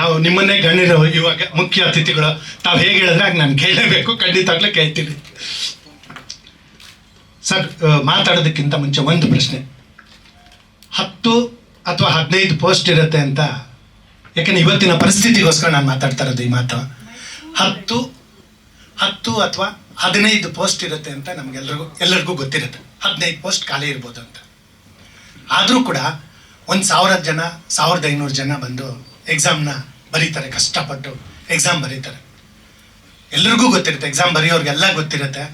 ನಾವು ನಿಮ್ಮನ್ನೇ ಗಣ್ಯರು, ಇವಾಗ ಮುಖ್ಯ ಅತಿಥಿಗಳು, ತಾವು ಹೇಗೆ ಹೇಳಿದ್ರೆ ಆಗ ನಾನು ಕೇಳಲೇಬೇಕು ಖಂಡಿತಾಗ್ಲೇ ಕೇಳ್ತೀನಿ. ಸರ್ ಮಾತಾಡೋದಕ್ಕಿಂತ ಮುಂಚೆ ಒಂದು ಪ್ರಶ್ನೆ. ಹತ್ತು ಅಥವಾ ಹದಿನೈದು ಪೋಸ್ಟ್ ಇರುತ್ತೆ ಅಂತ, ಯಾಕಂದ್ರೆ ಇವತ್ತಿನ ಪರಿಸ್ಥಿತಿಗೋಸ್ಕರ ನಾನು ಮಾತಾಡ್ತಾ ಇರೋದು ಈ ಮಾತು. ಹತ್ತು ಹತ್ತು ಅಥವಾ ಹದಿನೈದು ಪೋಸ್ಟ್ ಇರುತ್ತೆ ಅಂತ ನಮಗೆಲ್ಲರಿಗೂ ಎಲ್ಲರಿಗೂ ಗೊತ್ತಿರುತ್ತೆ. ಹದಿನೈದು ಪೋಸ್ಟ್ ಖಾಲಿ ಇರ್ಬೋದು ಅಂತ. ಆದರೂ ಕೂಡ ಒಂದು ಸಾವಿರ ಜನ, ಸಾವಿರದ ಐನೂರು ಜನ ಬಂದು ಎಕ್ಸಾಮ್ನ ಬರೀತಾರೆ, ಕಷ್ಟಪಟ್ಟು ಎಕ್ಸಾಮ್ ಬರೀತಾರೆ. ಎಲ್ರಿಗೂ ಗೊತ್ತಿರುತ್ತೆ ಎಕ್ಸಾಮ್ ಬರೆಯೋರಿಗೆಲ್ಲ ಗೊತ್ತಿರುತ್ತೆ.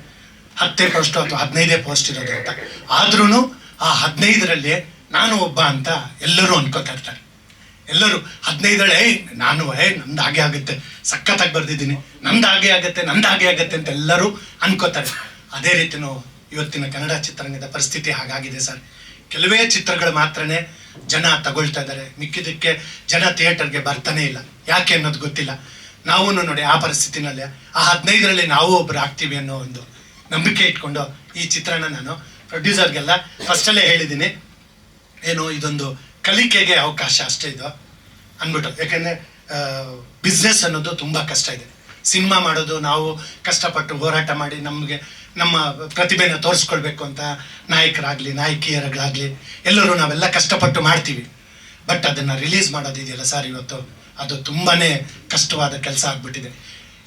ಹತ್ತೇ ಪೋಸ್ಟ್ ಅಥವಾ ಹದಿನೈದೇ ಪೋಸ್ಟ್ ಇರೋದು ಅಂತ. ಆದ್ರೂ ಆ ಹದಿನೈದರಲ್ಲಿ ನಾನು ಒಬ್ಬ ಅಂತ ಎಲ್ಲರೂ ಅನ್ಕೋತಾ ಇರ್ತಾರೆ. ಎಲ್ಲರೂ ಹದಿನೈದರೇ ಏಯ್, ನಾನು, ಏಯ್, ನಂದು ಹಾಗೆ ಆಗುತ್ತೆ. ಸಖತ್ತಾಗಿ ಬರ್ದಿದ್ದೀನಿ. ನಂದು ಹಾಗೆ ಆಗುತ್ತೆ, ನಂದು ಹಾಗೆ ಆಗುತ್ತೆ ಅಂತ ಎಲ್ಲರೂ ಅನ್ಕೋತಾರೆ. ಅದೇ ರೀತಿನೂ ಇವತ್ತಿನ ಕನ್ನಡ ಚಿತ್ರರಂಗದ ಪರಿಸ್ಥಿತಿ ಹಾಗಾಗಿದೆ ಸರ್. ಕೆಲವೇ ಚಿತ್ರಗಳು ಮಾತ್ರನೇ ಜನ ತಗೊಳ್ತಾ ಇದ್ದಾರೆ. ಮಿಕ್ಕಿದ್ದಕ್ಕೆ ಜನ ಥಿಯೇಟರ್ಗೆ ಬರ್ತಾನೆ ಇಲ್ಲ. ಯಾಕೆ ಅನ್ನೋದು ಗೊತ್ತಿಲ್ಲ. ನಾವು ನೋಡಿ ಆ ಪರಿಸ್ಥಿತಿನಲ್ಲಿ ಆ ಹದಿನೈದರಲ್ಲಿ ನಾವು ಒಬ್ರು ಆಗ್ತೀವಿ ಅನ್ನೋ ಒಂದು ನಂಬಿಕೆ ಇಟ್ಕೊಂಡು ಈ ಚಿತ್ರನ ನಾನು ಪ್ರೊಡ್ಯೂಸರ್ಗೆಲ್ಲ ಫಸ್ಟಲ್ಲೇ ಹೇಳಿದ್ದೀನಿ. ಏನು ಇದೊಂದು ಕಲಿಕೆಗೆ ಅವಕಾಶ ಅಷ್ಟೇ ಇದು ಅಂದ್ಬಿಟ್ಟು. ಯಾಕೆಂದರೆ ಬಿಸ್ನೆಸ್ ಅನ್ನೋದು ತುಂಬ ಕಷ್ಟ ಇದೆ. ಸಿನಿಮಾ ಮಾಡೋದು ನಾವು ಕಷ್ಟಪಟ್ಟು ಹೋರಾಟ ಮಾಡಿ ನಮಗೆ ನಮ್ಮ ಪ್ರತಿಭೆನ ತೋರಿಸ್ಕೊಳ್ಬೇಕು ಅಂತ ನಾಯಕರಾಗಲಿ ನಾಯಕಿಯರಾಗಲಿ ಎಲ್ಲರೂ ನಾವೆಲ್ಲ ಕಷ್ಟಪಟ್ಟು ಮಾಡ್ತೀವಿ. ಬಟ್ ಅದನ್ನು ರಿಲೀಸ್ ಮಾಡೋದಿದೆಯಲ್ಲ ಸರ್ ಇವತ್ತು? ಅದು ತುಂಬಾ ಕಷ್ಟವಾದ ಕೆಲಸ ಆಗ್ಬಿಟ್ಟಿದೆ.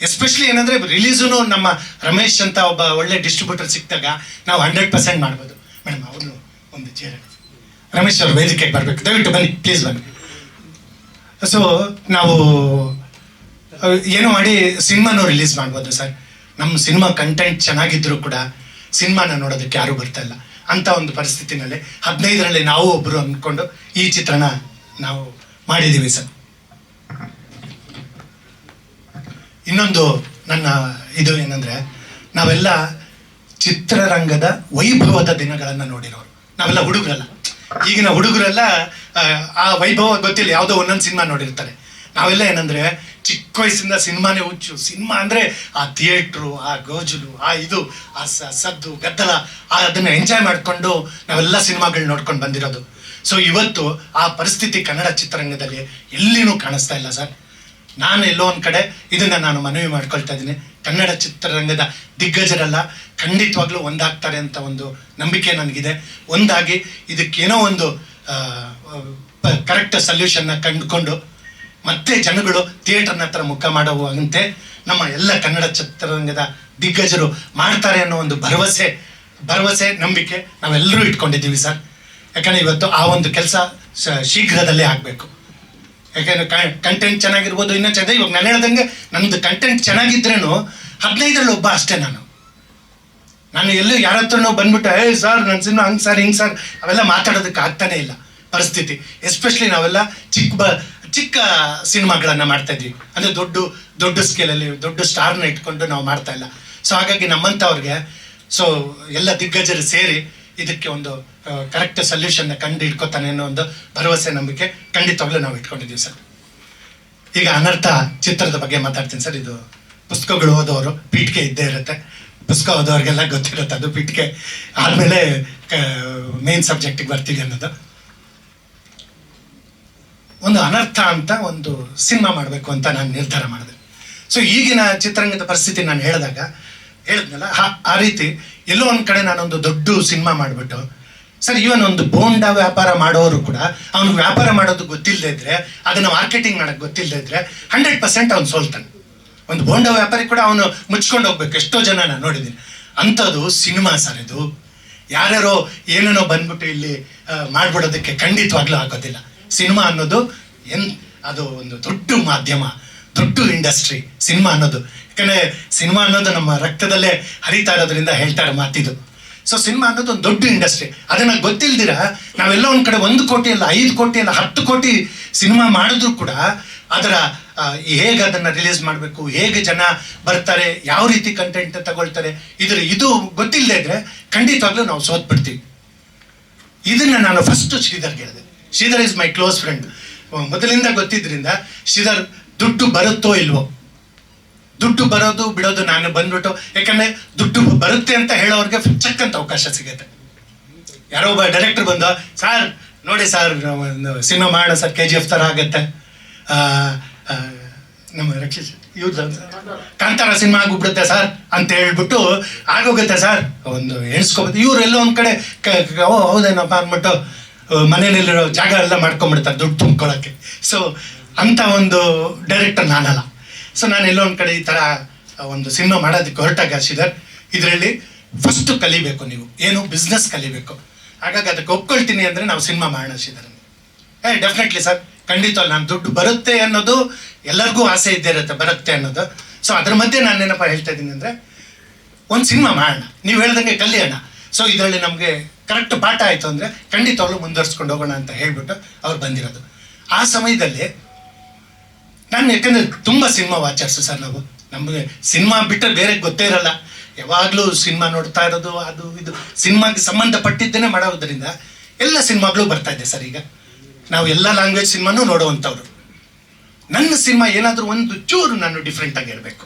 ಎಸ್ಪೆಷಲಿ ಏನಂದರೆ ರಿಲೀಸುನು ನಮ್ಮ ರಮೇಶ್ ಅಂತ ಒಬ್ಬ ಒಳ್ಳೆ ಡಿಸ್ಟ್ರಿಬ್ಯೂಟರ್ ಸಿಕ್ಕಿದಾಗ ನಾವು ಹಂಡ್ರೆಡ್ ಪರ್ಸೆಂಟ್ ಮಾಡ್ಬೋದು. ಮೇಡಮ್ ಅವರು ಒಂದು ಚೇರ್ ರಮೇಶ್ ಅವರು ವೇದಿಕೆಗೆ ಬರಬೇಕು. ದಯವಿಟ್ಟು ಬನ್ನಿ ಪ್ಲೀಸ್ ಬನ್ನಿ. ಸೊ ನಾವು ಏನು ಮಾಡಿ ಸಿನಿಮಾನು ರಿಲೀಸ್ ಮಾಡ್ಬೋದು ಸರ್ ನಮ್ಮ ಸಿನಿಮಾ ಕಂಟೆಂಟ್ ಚೆನ್ನಾಗಿದ್ರು ಕೂಡ ಸಿನಿಮಾನ ನೋಡೋದಕ್ಕೆ ಯಾರೂ ಬರ್ತಾ ಇಲ್ಲ. ಅಂತ ಒಂದು ಪರಿಸ್ಥಿತಿನಲ್ಲಿ ಹದಿನೈದರಲ್ಲಿ ನಾವು ಒಬ್ಬರು ಅಂದ್ಕೊಂಡು ಈ ಚಿತ್ರನ ನಾವು ಮಾಡಿದ್ದೀವಿ ಸರ್. ಇನ್ನೊಂದು ನನ್ನ ಇದು ಏನಂದ್ರೆ ನಾವೆಲ್ಲ ಚಿತ್ರರಂಗದ ವೈಭವದ ದಿನಗಳನ್ನು ನೋಡಿರೋರು. ನಾವೆಲ್ಲ ಹುಡುಗರಲ್ಲ. ಈಗಿನ ಹುಡುಗರೆಲ್ಲ ಆ, ಆ ವೈಭವ ಗೊತ್ತಿಲ್ಲ ಯಾವುದೋ ಒಂದೊಂದು ಸಿನಿಮಾ ನೋಡಿರ್ತಾರೆ. ನಾವೆಲ್ಲ ಏನಂದ್ರೆ ಚಿಕ್ಕ ವಯಸ್ಸಿಂದ ಸಿನಿಮಾನೇ ಹುಚ್ಚು. ಸಿನಿಮಾ ಅಂದ್ರೆ ಆ ಥಿಯೇಟ್ರು, ಆ ಗೋಜಲು, ಆ ಇದು, ಆ ಸದ್ದು, ಗದ್ದಲ, ಆ ಅದನ್ನ ಎಂಜಾಯ್ ಮಾಡಿಕೊಂಡು ನಾವೆಲ್ಲ ಸಿನಿಮಾಗಳು ನೋಡ್ಕೊಂಡು ಬಂದಿರೋದು. ಸೊ ಇವತ್ತು ಆ ಪರಿಸ್ಥಿತಿ ಕನ್ನಡ ಚಿತ್ರರಂಗದಲ್ಲಿ ಎಲ್ಲಿನೂ ಕಾಣಿಸ್ತಾ ಇಲ್ಲ ಸರ್. ನಾನು ಎಲ್ಲೋ ಒಂದು ಕಡೆ ಇದನ್ನ ನಾನು ಮನವಿ ಮಾಡ್ಕೊಳ್ತಾ ಇದ್ದೀನಿ. ಕನ್ನಡ ಚಿತ್ರರಂಗದ ದಿಗ್ಗಜರೆಲ್ಲ, ಖಂಡಿತವಾಗ್ಲೂ ಒಂದಾಗ್ತಾರೆ ಅಂತ ಒಂದು ನಂಬಿಕೆ ನನಗಿದೆ. ಒಂದಾಗಿ ಇದಕ್ಕೇನೋ ಒಂದು ಕರೆಕ್ಟ್ ಸೊಲ್ಯೂಷನ್ನ ಕಂಡುಕೊಂಡು ಮತ್ತೆ ಜನಗಳು ಥಿಯೇಟರ್ನ ಹತ್ರ ಮುಖ ಮಾಡುವಂತೆ ನಮ್ಮ ಎಲ್ಲ ಕನ್ನಡ ಚಿತ್ರರಂಗದ ದಿಗ್ಗಜರು ಮಾಡ್ತಾರೆ ಅನ್ನೋ ಒಂದು ಭರವಸೆ ಭರವಸೆ, ನಂಬಿಕೆ ನಾವೆಲ್ಲರೂ ಇಟ್ಕೊಂಡಿದ್ದೀವಿ ಸರ್. ಯಾಕಂದ್ರೆ ಇವತ್ತು ಆ ಒಂದು ಕೆಲಸ ಶೀಘ್ರದಲ್ಲೇ ಆಗಬೇಕು. ಯಾಕಂದ್ರೆ ಕಂಟೆಂಟ್ ಚೆನ್ನಾಗಿರ್ಬೋದು, ಇನ್ನೂ ಚೆನ್ನಾಗಿ, ಇವಾಗ ನಾನು ಹೇಳ್ದಂಗೆ ನಮ್ದು ಕಂಟೆಂಟ್ ಚೆನ್ನಾಗಿದ್ರೇನು ಹದಿನೈದರಲ್ಲಿ ಒಬ್ಬ ಅಷ್ಟೇ ನಾನು. ನಾನು ಎಲ್ಲೂ ಯಾರ ಹತ್ರನೂ ಬಂದ್ಬಿಟ್ಟು ಏ ಸರ್ ನನ್ನ ಸಿನಿಮಾ ಹಂಗೆ ಸರ್, ಹಿಂಗೆ ಸರ್, ಅವೆಲ್ಲ ಮಾತಾಡೋದಕ್ಕೆ ಆಗ್ತಾನೆ ಇಲ್ಲ ಪರಿಸ್ಥಿತಿ. ಎಸ್ಪೆಷಲಿ ನಾವೆಲ್ಲ ಚಿಕ್ಕ ಬ ಚಿಕ್ಕ ಸಿನಿಮಾಗಳನ್ನು ಮಾಡ್ತಾ ಇದ್ವಿ. ಅಂದರೆ ದೊಡ್ಡ ದೊಡ್ಡ ಸ್ಕೇಲಲ್ಲಿ ದೊಡ್ಡ ಸ್ಟಾರ್ನ ಇಟ್ಕೊಂಡು ನಾವು ಮಾಡ್ತಾ ಇಲ್ಲ. ಸೊ ಹಾಗಾಗಿ ನಮ್ಮಂಥವ್ರಿಗೆ ಸೊ ಎಲ್ಲ ದಿಗ್ಗಜರು ಸೇರಿ ಇದಕ್ಕೆ ಒಂದು ಕರೆಕ್ಟ್ ಸೊಲ್ಯೂಷನ್ನ ಕಂಡು ಇಟ್ಕೋತಾನೆ ಅನ್ನೋ ಒಂದು ಭರವಸೆ ನಂಬಿಕೆ ಖಂಡಿತವಾಗ್ಲೂ ನಾವು ಇಟ್ಕೊಂಡಿದ್ದೀವಿ ಸರ್. ಈಗ ಅನರ್ಥ ಚಿತ್ರದ ಬಗ್ಗೆ ಮಾತಾಡ್ತೀನಿ ಸರ್. ಇದು ಪುಸ್ತಕಗಳು ಓದೋರು ಪೀಠಿಕೆ ಇದ್ದೇ ಇರುತ್ತೆ. ಪುಸ್ತಕ ಓದೋರಿಗೆಲ್ಲ ಗೊತ್ತಿರುತ್ತೆ ಅದು ಪೀಠಿಕೆ ಆದಮೇಲೆ ಮೇನ್ ಸಬ್ಜೆಕ್ಟಿಗೆ ಬರ್ತೀವಿ ಅನ್ನೋದು. ಒಂದು ಅನರ್ಥ ಅಂತ ಒಂದು ಸಿನಿಮಾ ಮಾಡಬೇಕು ಅಂತ ನಾನು ನಿರ್ಧಾರ ಮಾಡಿದೆ. ಸೊ ಈಗಿನ ಚಿತ್ರರಂಗದ ಪರಿಸ್ಥಿತಿ ನಾನು ಹೇಳಿದಾಗ, ಹೇಳಿದ್ನಲ್ಲ, ಆ- ರೀತಿ ಎಲ್ಲೋ ಒಂದು ಕಡೆ ನಾನೊಂದು ದೊಡ್ಡ ಸಿನಿಮಾ ಮಾಡಿಬಿಟ್ಟು, ಸರ್ ಇವನ್ ಒಂದು ಬೋಂಡ ವ್ಯಾಪಾರ ಮಾಡೋರು ಕೂಡ, ಅವ್ನಿಗೆ ವ್ಯಾಪಾರ ಮಾಡೋದು ಗೊತ್ತಿಲ್ಲದೆ ಇದ್ರೆ, ಅದನ್ನು ಮಾರ್ಕೆಟಿಂಗ್ ಮಾಡೋಕ್ಕೆ ಗೊತ್ತಿಲ್ಲದೆ ಇದ್ರೆ ಹಂಡ್ರೆಡ್ ಪರ್ಸೆಂಟ್ ಅವ್ನು ಸೋಲ್ತಾನೆ. ಒಂದು ಬೋಂಡ ವ್ಯಾಪಾರಿ ಕೂಡ ಅವನು ಮುಚ್ಕೊಂಡು ಹೋಗ್ಬೇಕು. ಎಷ್ಟೋ ಜನ ನಾನು ನೋಡಿದ್ದೀನಿ. ಅಂಥದ್ದು ಸಿನಿಮಾ ಸರ್ ಇದು. ಯಾರ್ಯಾರೋ ಏನೇನೋ ಬಂದ್ಬಿಟ್ಟು ಇಲ್ಲಿ ಮಾಡ್ಬಿಡೋದಕ್ಕೆ ಖಂಡಿತವಾಗ್ಲೂ ಆಗೋದಿಲ್ಲ. ಸಿನಿಮಾ ಅನ್ನೋದು ಎನ್ ಅದು ಒಂದು ದೊಡ್ಡ ಮಾಧ್ಯಮ, ದೊಡ್ಡ ಇಂಡಸ್ಟ್ರಿ ಸಿನಿಮಾ ಅನ್ನೋದು. ಯಾಕಂದ್ರೆ ಸಿನಿಮಾ ಅನ್ನೋದು ನಮ್ಮ ರಕ್ತದಲ್ಲೇ ಹರಿತಾ ಇರೋದ್ರಿಂದ ಹೇಳ್ತಾರೆ ಮಾತಿದು. ಸೊ ಸಿನಿಮಾ ಅನ್ನೋದು ಒಂದು ದೊಡ್ಡ ಇಂಡಸ್ಟ್ರಿ ಅದನ್ನ ಗೊತ್ತಿಲ್ದಿರ, ನಾವೆಲ್ಲ ಒಂದ್ ಕಡೆ ಒಂದು ಕೋಟಿ ಅಲ್ಲ, ಐದು ಕೋಟಿ ಅಲ್ಲ, ಹತ್ತು ಕೋಟಿ ಸಿನಿಮಾ ಮಾಡಿದ್ರು ಕೂಡ ಅದರ ಹೇಗೆ ಅದನ್ನ ರಿಲೀಸ್ ಮಾಡಬೇಕು, ಹೇಗೆ ಜನ ಬರ್ತಾರೆ, ಯಾವ ರೀತಿ ಕಂಟೆಂಟ್ ತಗೊಳ್ತಾರೆ, ಇದ್ರ ಇದು ಗೊತ್ತಿಲ್ಲದೆ ಇದ್ರೆ ಖಂಡಿತವಾಗ್ಲೂ ನಾವು ಸೋತ್ ಬಿಡ್ತೀವಿ ಇದನ್ನ ನಾನು ಫಸ್ಟ್ ಶ್ರೀಧರ್ಗೆ ಹೇಳಿದೆ. Sridhar is my close friend ಮೊದಲಿಂದ ಗೊತ್ತಿದ್ರಿಂದ ಶ್ರೀಧರ್ ದುಡ್ಡು ಬರುತ್ತೋ ಇಲ್ವೋ? ದುಡ್ಡು ಬರೋದು ಬಿಡೋದು ನಾನು ಬಂದ್ಬಿಟ್ಟು, ಯಾಕಂದರೆ ದುಡ್ಡು ಬರುತ್ತೆ ಅಂತ ಹೇಳೋರಿಗೆ ಚಕ್ಕಂತ ಅವಕಾಶ ಸಿಗುತ್ತೆ. ಯಾರೋ ಒಬ್ಬ ಡೈರೆಕ್ಟರ್ ಬಂದ, ಸರ್, ನೋಡಿ ಸರ್ ಒಂದು ಸಿನಿಮಾ ಮಾಡೋಣ ಸರ್ ಕೆ ಜಿ ಎಫ್ ಥರ ಆಗುತ್ತೆ. ನಮ್ಮ ಇವ್ರದ್ದು ಕಾಂತಾರ ಸಿನಿಮಾ ಆಗ್ಬಿಡುತ್ತೆ ಸರ್ ಅಂತ ಹೇಳ್ಬಿಟ್ಟು ಆಗೋಗುತ್ತೆ ಸರ್. ಒಂದು ಎಣಿಸ್ಕೋಬೋದು ಇವ್ರು ಎಲ್ಲೋ ಒಂದು ಕಡೆ ಓ, ಹೌದೇನಪ್ಪ ಅಂದ್ಬಿಟ್ಟು ಮನೇಲಿರೋ ಜಾಗ ಎಲ್ಲ ಮಾಡ್ಕೊಂಡ್ಬಿಡ್ತಾರೆ ದುಡ್ಡು ತುಂಬ್ಕೊಳ್ಳೋಕ್ಕೆ ಸೊ ಅಂಥ ಒಂದು ಡೈರೆಕ್ಟರ್ ನಾನಲ್ಲ. ಸೊ ನಾನು ಎಲ್ಲೋ ಒಂದು ಕಡೆ ಈ ಥರ ಒಂದು ಸಿನಿಮಾ ಮಾಡೋದಕ್ಕೆ ಹೊರಟಾಗ ಶ್ರೀಧರ್, ಇದರಲ್ಲಿ ಫಸ್ಟು ಕಲಿಬೇಕು ನೀವು. ಏನು? ಬಿಸ್ನೆಸ್ ಕಲಿಬೇಕು. ಹಾಗಾಗಿ ಅದಕ್ಕೆ ಒಪ್ಕೊಳ್ತೀನಿ ಅಂದರೆ ನಾವು ಸಿನಿಮಾ ಮಾಡೋಣ ಶ್ರೀಧರ್ ಏ ಡೆಫಿನೆಟ್ಲಿ ಸರ್ ಖಂಡಿತ ನಾನು ದುಡ್ಡು ಬರುತ್ತೆ ಅನ್ನೋದು ಎಲ್ಲರಿಗೂ ಆಸೆ ಇದ್ದೇ ಇರುತ್ತೆ, ಬರುತ್ತೆ ಅನ್ನೋದು. ಸೊ ಅದ್ರ ಮಧ್ಯೆ ನಾನು ಏನಪ್ಪ ಹೇಳ್ತಾ ಇದ್ದೀನಿ ಅಂದರೆ, ಒಂದು ಸಿನಿಮಾ ಮಾಡೋಣ. ನೀವು ಹೇಳ್ದಂಗೆ ಕಲಿಯೋಣ. ಸೊ ಇದರಲ್ಲಿ ನಮಗೆ ಕರೆಕ್ಟ್ ಪಾಠ ಆಯಿತು ಅಂದರೆ ಖಂಡಿತವಾಗ್ಲೂ ಮುಂದುವರ್ಸ್ಕೊಂಡು ಹೋಗೋಣ ಅಂತ ಹೇಳ್ಬಿಟ್ಟು ಅವ್ರು ಬಂದಿರೋದು. ಆ ಸಮಯದಲ್ಲಿ ನಾನು ಯಾಕಂದರೆ ತುಂಬ ಸಿನಿಮಾ ವಾಚರ್ಸು ಸರ್ ನಾವು. ನಮಗೆ ಸಿನಿಮಾ ಬಿಟ್ಟರೆ ಬೇರೆ ಗೊತ್ತೇ ಇರಲ್ಲ. ಯಾವಾಗಲೂ ಸಿನಿಮಾ ನೋಡ್ತಾ ಇರೋದು, ಅದು, ಇದು, ಸಿನಿಮಾಗೆ ಸಂಬಂಧಪಟ್ಟಿದ್ದೇನೆ ಮಾಡೋದ್ರಿಂದ ಎಲ್ಲ ಸಿನಿಮಾಗಳು ಬರ್ತಾ ಇದೆ ಸರ್ ಈಗ. ನಾವು ಎಲ್ಲ ಲ್ಯಾಂಗ್ವೇಜ್ ಸಿನಿಮಾನೂ ನೋಡುವಂಥವ್ರು. ನನ್ನ ಸಿನಿಮಾ ಏನಾದರೂ ಒಂದು ಚೂರು ನಾನು ಡಿಫ್ರೆಂಟಾಗಿರಬೇಕು ಆಗಿರಬೇಕು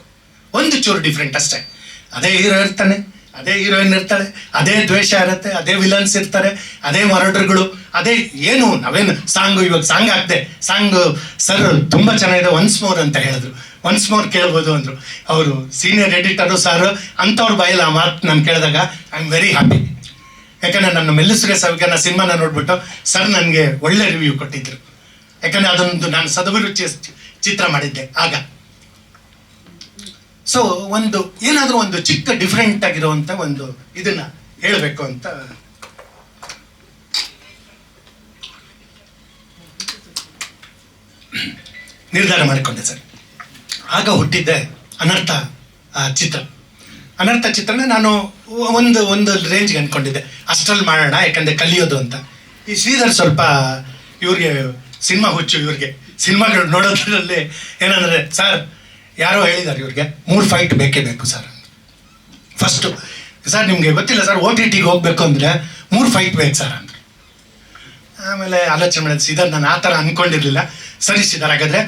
ಒಂದು ಚೂರು ಡಿಫ್ರೆಂಟ್ ಅಷ್ಟೇ. ಅದೇ ಹೀರೋ ಇರ್ತಾನೆ. ಅದೇ ಹೀರೋಯಿನ್ ಇರ್ತಾಳೆ, ಅದೇ ದ್ವೇಷ ಇರುತ್ತೆ, ಅದೇ ವಿಲನ್ಸ್ ಇರ್ತಾರೆ, ಅದೇ ಮರಡ್ರುಗಳು, ಅದೇ ಏನು, ನಾವೇನು ಸಾಂಗು, ಇವಾಗ ಸಾಂಗ್ ಹಾಕ್ದೆ, ಸಾಂಗ್, ಸರ್ ತುಂಬ ಚೆನ್ನಾಗಿದೆ ಒನ್ಸ್ ಮೋರ್ ಅಂತ ಹೇಳಿದ್ರು. ಒನ್ಸ್ ಮೋರ್ ಕೇಳ್ಬೋದು ಅಂದರು. ಅವರು ಸೀನಿಯರ್ ಎಡಿಟರು ಸರ್ ಅಂಥವ್ರ ಬಾಯಲ್ಲಿ ಆ ಮಾತು ನಾನು ಕೇಳಿದಾಗ ಐ ಆಮ್ ವೆರಿ ಹ್ಯಾಪಿ ಯಾಕಂದ್ರೆ ನನ್ನ ಮೆಲ್ಲಿಸುರೆ ಸವಿಗನ ಸಿನಿಮಾನ ನೋಡ್ಬಿಟ್ಟು ಸರ್ ನನಗೆ ಒಳ್ಳೆ ರಿವ್ಯೂ ಕೊಟ್ಟಿದ್ರು. ಯಾಕಂದ್ರೆ ಅದೊಂದು ನಾನು ಸದಭಿರುಚಿ ಚಿತ್ರ ಮಾಡಿದ್ದೆ, ಆಗ. ಸೊ ಒಂದು, ಏನಾದರೂ ಒಂದು ಚಿಕ್ಕ ಡಿಫ್ರೆಂಟ್ ಆಗಿರುವಂಥ ಒಂದು ಇದನ್ನ ಹೇಳಬೇಕು ಅಂತ. ನಿರ್ಧಾರ ಮಾಡಿಕೊಂಡೆ ಸರ್. ಆಗ ಹುಟ್ಟಿದ್ದೆ ಅನರ್ಥ ಚಿತ್ರ. ಅನರ್ಥ ಚಿತ್ರನ ನಾನು ಒಂದು ಒಂದು ರೇಂಜ್ಗೆ ಅಂದ್ಕೊಂಡಿದ್ದೆ ಅಷ್ಟ್ರಲ್ಲಿ ಮಾಡೋಣ, ಯಾಕಂದರೆ ಕಲಿಯೋದು ಅಂತ. ಈ ಶ್ರೀಧರ್ ಸ್ವಲ್ಪ ಇವ್ರಿಗೆ, ಸಿನಿಮಾ ಹುಚ್ಚು ಇವ್ರಿಗೆ. ಸಿನಿಮಾಗಳು ನೋಡೋದ್ರಲ್ಲಿ ಏನಂದರೆ, ಸರ್ ಯಾರೋ ಹೇಳಿದ್ದಾರೆ ಇವ್ರಿಗೆ, ಮೂರು ಫೈಟ್ ಬೇಕೇ ಬೇಕು ಸರ್ ಫಸ್ಟು ಸರ್ ನಿಮಗೆ ಗೊತ್ತಿಲ್ಲ ಸರ್ ಓ ಟಿ ಟಿಗೆ ಹೋಗ್ಬೇಕು ಅಂದರೆ ಮೂರು ಫೈಟ್ ಬೇಕು ಸರ್ ಅಂದರೆ ಆಮೇಲೆ ಆಲೋಚನೆ ಮಾಡಿದ ಸಿದ್ಧಾರ್ ನಾನು ಆ ಥರ ಅಂದ್ಕೊಂಡಿರಲಿಲ್ಲ ಸರಿ ಸಿದ್ಧಾರ್ ಹಾಗಾದರೆ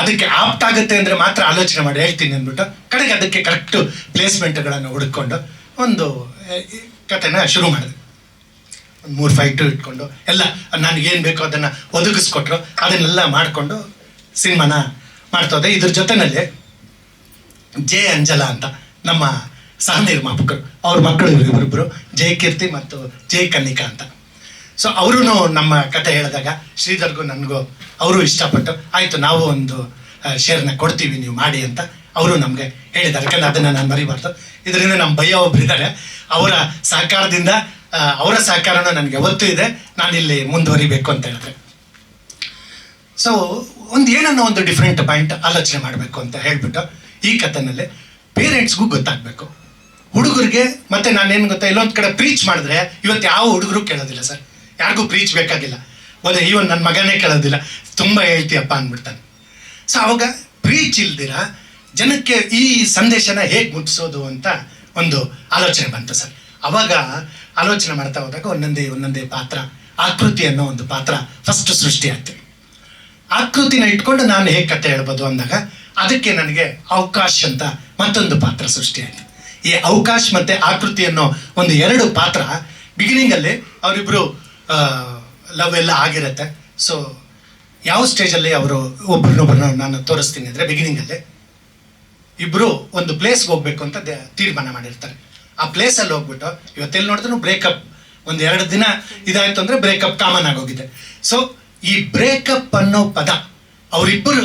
ಅದಕ್ಕೆ ಆಪ್ಟ್ ಆಗುತ್ತೆ ಅಂದರೆ ಮಾತ್ರ ಆಲೋಚನೆ ಮಾಡಿ ಹೇಳ್ತೀನಿ ಅಂದ್ಬಿಟ್ಟು ಕಡೆಗೆ ಅದಕ್ಕೆ ಕರೆಕ್ಟು ಪ್ಲೇಸ್ಮೆಂಟ್ಗಳನ್ನು ಹುಡುಕೊಂಡು ಒಂದು ಕಥೆನ ಶುರು ಮಾಡಿದೆ. ಒಂದು ಮೂರು ಫೈಟು ಇಟ್ಕೊಂಡು ಎಲ್ಲ, ನನಗೇನು ಬೇಕೋ ಅದನ್ನು ಒದಗಿಸ್ಕೊಟ್ರು, ಅದನ್ನೆಲ್ಲ ಮಾಡಿಕೊಂಡು ಸಿನಿಮಾನ ಮಾಡ್ತಾ ಹೋದೆ. ಇದ್ರ ಜೊತೆನಲ್ಲಿ ಜೆ ಅಂಜಲ ಅಂತ ನಮ್ಮ ಸಹ ನಿರ್ಮಾಪಕರು. ಅವ್ರ ಮಕ್ಕಳು ಇವರಿಬ್ಬರು ಜಯ ಕೀರ್ತಿ ಮತ್ತು ಜಯ ಕನ್ನಿಕಾ ಅಂತ. ಸೊ ಅವರು ನಮ್ಮ ಕತೆ ಹೇಳಿದಾಗ ಶ್ರೀಧರ್ಗೂ ನನಗೂ ಅವರು ಇಷ್ಟಪಟ್ಟು, ಆಯಿತು, ನಾವು ಒಂದು ಶೇರ್ನ ಕೊಡ್ತೀವಿ, ನೀವು ಮಾಡಿ ಅಂತ ಅವರು ನಮಗೆ ಹೇಳಿದ್ದಾರೆ. ಯಾಕಂದ್ರೆ ಅದನ್ನು ನಾನು ಮರಿಬಾರ್ದು. ಇದರಿಂದ ನಮ್ಮ ಭಯ ಒಬ್ಬರಿದ್ದಾರೆ ಅವರ ಸಹಕಾರದಿಂದ ಅವರ ಸಹಕಾರನೂ ನನಗೆ ಒತ್ತು ಇದೆ. ನಾನಿಲ್ಲಿ ಮುಂದುವರಿಬೇಕು ಅಂತ ಹೇಳಿದ್ರೆ. ಸೊ ಒಂದು ಏನನ್ನೋ ಒಂದು ಡಿಫ್ರೆಂಟ್ ಪಾಯಿಂಟ್ ಆಲೋಚನೆ ಮಾಡಬೇಕು ಅಂತ ಹೇಳ್ಬಿಟ್ಟು ಈ ಕಥನಲ್ಲೇ ಪೇರೆಂಟ್ಸ್ಗೂ ಗೊತ್ತಾಗಬೇಕು. ಹುಡುಗರಿಗೆ ಮತ್ತೆ ನಾನೇನು ಗೊತ್ತಾ ಇಲ್ಲೊಂದು ಕಡೆ ಪ್ರೀಚ್ ಮಾಡಿದ್ರೆ ಇವತ್ತು ಯಾವ ಹುಡುಗರು ಕೇಳೋದಿಲ್ಲ ಸರ್. ಯಾರಿಗೂ ಪ್ರೀಚ್ ಬೇಕಾಗಿಲ್ಲ. ಒಂದು ಇವನ್ ನನ್ನ ಮಗನೇ ಕೇಳೋದಿಲ್ಲ. ತುಂಬ ಹೇಳ್ತೀಯಪ್ಪ ಅಂದ್ಬಿಡ್ತಾನೆ. ಸೊ ಅವಾಗ ಪ್ರೀಚ್ ಇಲ್ದಿರ ಜನಕ್ಕೆ ಈ ಸಂದೇಶನ ಹೇಗೆ ಮುಟ್ಟಿಸೋದು ಅಂತ ಒಂದು ಆಲೋಚನೆ ಬಂತು ಸರ್. ಅವಾಗ ಆಲೋಚನೆ ಮಾಡ್ತಾ ಹೋದಾಗ ಒಂದೊಂದೇ ಒಂದೊಂದೇ ಪಾತ್ರ, ಆಕೃತಿ ಅನ್ನೋ ಒಂದು ಪಾತ್ರ ಫಸ್ಟ್ ಸೃಷ್ಟಿ ಆಯ್ತು ಆಕೃತಿನ ಇಟ್ಕೊಂಡು ನಾನು ಹೇಗೆ ಕತೆ ಹೇಳ್ಬೋದು ಅಂದಾಗ ಅದಕ್ಕೆ ನನಗೆ ಅವಕಾಶ ಅಂತ ಮತ್ತೊಂದು ಪಾತ್ರ ಸೃಷ್ಟಿಯಾಯಿತು ಈ ಅವಕಾಶ ಮತ್ತೆ ಆಕೃತಿ ಅನ್ನೋ ಒಂದು ಎರಡು ಪಾತ್ರ ಬಿಗಿನಿಂಗಲ್ಲಿ ಅವರಿಬ್ಬರು ಲವ್ ಎಲ್ಲ ಆಗಿರುತ್ತೆ. ಸೊ ಯಾವ ಸ್ಟೇಜಲ್ಲಿ ಅವರು ಒಬ್ಬರನ್ನೊಬ್ಬರನ್ನ ನಾನು ತೋರಿಸ್ತೀನಿ ಅಂದರೆ ಬಿಗಿನಿಂಗಲ್ಲಿ ಇಬ್ಬರು ಒಂದು ಪ್ಲೇಸ್ಗೆ ಹೋಗ್ಬೇಕು ಅಂತ ತೀರ್ಮಾನ ಮಾಡಿರ್ತಾರೆ. ಆ ಪ್ಲೇಸಲ್ಲಿ ಹೋಗ್ಬಿಟ್ಟು ಇವತ್ತೆಲ್ಲಿ ನೋಡಿದ್ರು ಬ್ರೇಕಪ್ ಒಂದು ಎರಡು ದಿನ ಇದಾಯಿತು ಅಂದರೆ ಬ್ರೇಕಪ್ ಕಾಮನ್ ಆಗೋಗಿದೆ. ಸೊ ಈ ಬ್ರೇಕಪ್ ಅನ್ನೋ ಪದ ಅವರಿಬ್ಬರು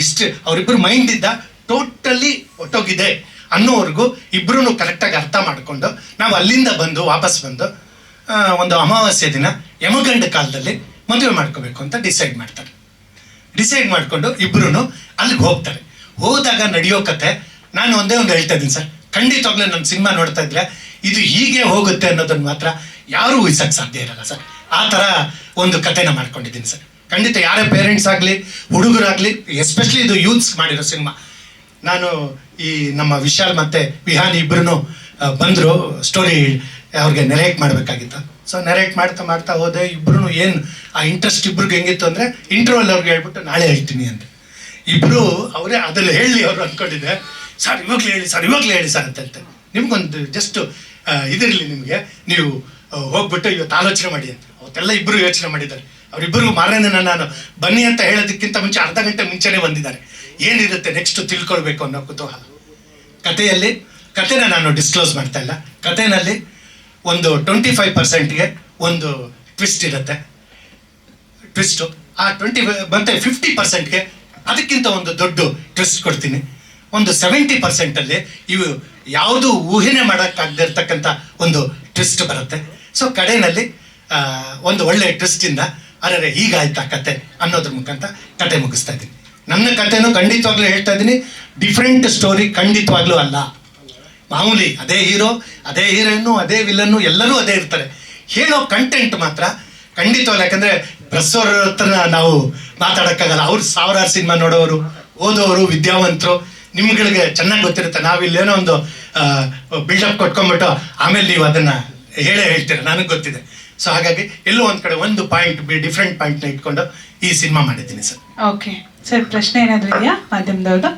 ಹಿಸ್ಟ್ರಿ ಅವರಿಬ್ಬರು ಮೈಂಡ್ ಇದ್ದ ಟೋಟಲಿ ಒಟ್ಟೋಗಿದೆ ಅನ್ನೋವರೆಗೂ ಇಬ್ಬರೂ ಕರೆಕ್ಟಾಗಿ ಅರ್ಥ ಮಾಡಿಕೊಂಡು ನಾವು ಅಲ್ಲಿಂದ ಬಂದು, ವಾಪಸ್ ಬಂದು ಒಂದು ಅಮಾವಾಸ್ಯ ದಿನ ಯಮಗಂಡ ಕಾಲದಲ್ಲಿ ಮದುವೆ ಮಾಡ್ಕೋಬೇಕು ಅಂತ ಡಿಸೈಡ್ ಮಾಡ್ತಾರೆ. ಡಿಸೈಡ್ ಮಾಡಿಕೊಂಡು ಇಬ್ಬರೂ ಅಲ್ಲಿಗೆ ಹೋಗ್ತಾರೆ. ಹೋದಾಗ ನಡೆಯೋ ಕತೆ, ನಾನು ಒಂದೇ ಒಂದು ಹೇಳ್ತಾ ಇದ್ದೀನಿ ಸರ್. ಖಂಡಿತವಾಗ್ಲೂ ನನ್ನ ಸಿನಿಮಾ ನೋಡ್ತಾ ಇದ್ರೆ ಇದು ಹೀಗೆ ಹೋಗುತ್ತೆ ಅನ್ನೋದನ್ನ ಮಾತ್ರ ಯಾರೂ ಊಹಿಸಕ್ಕೆ ಸಾಧ್ಯ ಇರಲ್ಲ ಸರ್. ಆ ಥರ ಒಂದು ಕಥೆನ ಮಾಡ್ಕೊಂಡಿದ್ದೀನಿ ಸರ್. ಖಂಡಿತ ಯಾರೇ ಪೇರೆಂಟ್ಸ್ ಆಗಲಿ, ಹುಡುಗರಾಗಲಿ ಎಸ್ಪೆಷಲಿ ಇದು ಯೂತ್ಸ್ ಮಾಡಿರೋ ಸಿನಿಮಾ ನಾನು ಈ ನಮ್ಮ ವಿಶಾಲ್ ಮತ್ತೆ ವಿಹಾನ್ ಇಬ್ಬರೂ ಬಂದರು ಸ್ಟೋರಿ ಅವ್ರಿಗೆ ನೆರೇಟ್ ಮಾಡಬೇಕಾಗಿತ್ತು. ಸೊ ನೆರೇಟ್ ಮಾಡ್ತಾ ಮಾಡ್ತಾ ಹೋದೆ ಇಬ್ಬರೂ ಏನು, ಆ ಇಂಟ್ರೆಸ್ಟ್ ಇಬ್ರಿಗೆ ಹೆಂಗಿತ್ತು ಅಂದರೆ ಇಂಟರ್ವಲ್ ಅವ್ರಿಗೆ ಹೇಳ್ಬಿಟ್ಟು ನಾಳೆ ಹೇಳ್ತೀನಿ ಅಂತ ಇಬ್ಬರು ಅವರೇ ಅದ್ರಲ್ಲಿ ಹೇಳಿ ಅವರು ಅಂದ್ಕೊಂಡಿದ್ದೆ ಸರ್, ಇವಾಗಲೇ ಹೇಳಿ, ಸರ್, ಇವಾಗಲೇ ಹೇಳಿ, ಸರ್ ಅಂತ ನಿಮ್ಗೊಂದು ಜಸ್ಟ್ ಇದಿರಲಿ ನಿಮಗೆ, ನೀವು ಹೋಗ್ಬಿಟ್ಟು ಇವತ್ತು ಆಲೋಚನೆ ಮಾಡಿ ಅಂತ. ಅವತ್ತೆಲ್ಲ ಇಬ್ಬರು ಯೋಚನೆ ಮಾಡಿದ್ದಾರೆ. ಅವರಿಬ್ಬರಿಗೂ ಮಾರನೇ ನಾನು ಬನ್ನಿ ಅಂತ ಹೇಳೋದಕ್ಕಿಂತ ಮುಂಚೆ ಅರ್ಧ ಗಂಟೆ ಮುಂಚೆನೇ ಬಂದಿದ್ದಾರೆ. ಏನಿರುತ್ತೆ ನೆಕ್ಸ್ಟ್ ತಿಳ್ಕೊಳ್ಬೇಕು ಅನ್ನೋ ಕುತೂಹಲ. ಕಥೆಯಲ್ಲಿ, ಕಥೆನ ನಾನು ಡಿಸ್ಕ್ಲೋಸ್ ಮಾಡ್ತಾ ಇಲ್ಲ. ಕಥೆನಲ್ಲಿ ಒಂದು ಟ್ವೆಂಟಿ ಫೈವ್ ಪರ್ಸೆಂಟ್ಗೆ ಒಂದು ಟ್ವಿಸ್ಟ್ ಇರುತ್ತೆ. ಟ್ವಿಸ್ಟು ಆ ಟ್ವೆಂಟಿ ಮತ್ತೆ ಫಿಫ್ಟಿ ಪರ್ಸೆಂಟ್ಗೆ ಅದಕ್ಕಿಂತ ಒಂದು ದೊಡ್ಡ ಟ್ವಿಸ್ಟ್ ಕೊಡ್ತೀನಿ. ಒಂದು ಸೆವೆಂಟಿ ಪರ್ಸೆಂಟಲ್ಲಿ ಇವು ಯಾವುದು ಊಹೆನೆ ಮಾಡೋಕ್ಕಾಗದಿರ್ತಕ್ಕಂಥ ಒಂದು ಟ್ವಿಸ್ಟ್ ಬರುತ್ತೆ. ಸೊ ಕಡೆಯಲ್ಲಿ ಒಂದು ಒಳ್ಳೆ ಟ್ವಿಸ್ಟಿಂದ ಅರೆ ಹೀಗಾಯ್ತಾ ಕತೆ ಅನ್ನೋದ್ರ ಮುಖಾಂತರ ಕತೆ ಮುಗಿಸ್ತಾ ಇದ್ದೀನಿ. ನನ್ನ ಕತೆನೂ ಖಂಡಿತವಾಗ್ಲೂ ಹೇಳ್ತಾ ಇದ್ದೀನಿ. ಡಿಫ್ರೆಂಟ್ ಸ್ಟೋರಿ ಖಂಡಿತವಾಗ್ಲೂ ಅಲ್ಲ. ಮಾಮೂಲಿ ಅದೇ ಹೀರೋ, ಅದೇ ಹೀರೋನು ಅದೇ ವಿಲನ್ನು ಎಲ್ಲರೂ ಅದೇ ಇರ್ತಾರೆ. ಹೇಳೋ ಕಂಟೆಂಟ್ ಮಾತ್ರ ಖಂಡಿತವಲ್ಲ ಯಾಕಂದ್ರೆ ಪ್ರೆಸ್ ಅವ್ರ ಹತ್ರ ನಾವು ಮಾತಾಡೋಕ್ಕಾಗಲ್ಲ. ಅವ್ರು ಸಾವಿರಾರು ಸಿನಿಮಾ ನೋಡೋರು, ಓದೋರು, ವಿದ್ಯಾವಂತರು, ನಿಮ್ಗಳಿಗೆ ಚೆನ್ನಾಗಿ ಗೊತ್ತಿರುತ್ತೆ. ನಾವಿಲ್ಲೇನೋ ಒಂದು ಬಿಲ್ಡಪ್ ಕೊಟ್ಕೊಂಡ್ಬಿಟ್ಟು ಆಮೇಲೆ ನೀವು ಅದನ್ನ ಹೇಳೇ ಹೇಳ್ತೀರ? ನನಗೆ ಗೊತ್ತಿದೆ. ಸೊ ಹಾಗಾಗಿ ಎಲ್ಲೋ ಒಂದ್ ಕಡೆ ಒಂದು ಪಾಯಿಂಟ್ ಡಿಫ್ರೆಂಟ್ ಪಾಯಿಂಟ್ನ ಇಟ್ಕೊಂಡು ಈ ಸಿನಿಮಾ ಮಾಡಿದ್ದೀನಿ ಸರ್. ಓಕೆ ಸರ್, ಪ್ರಶ್ನೆ ಏನಾದರೂ ಇದೆಯಾ? ಮಾಧ್ಯಮದವ್ರದ್ದು?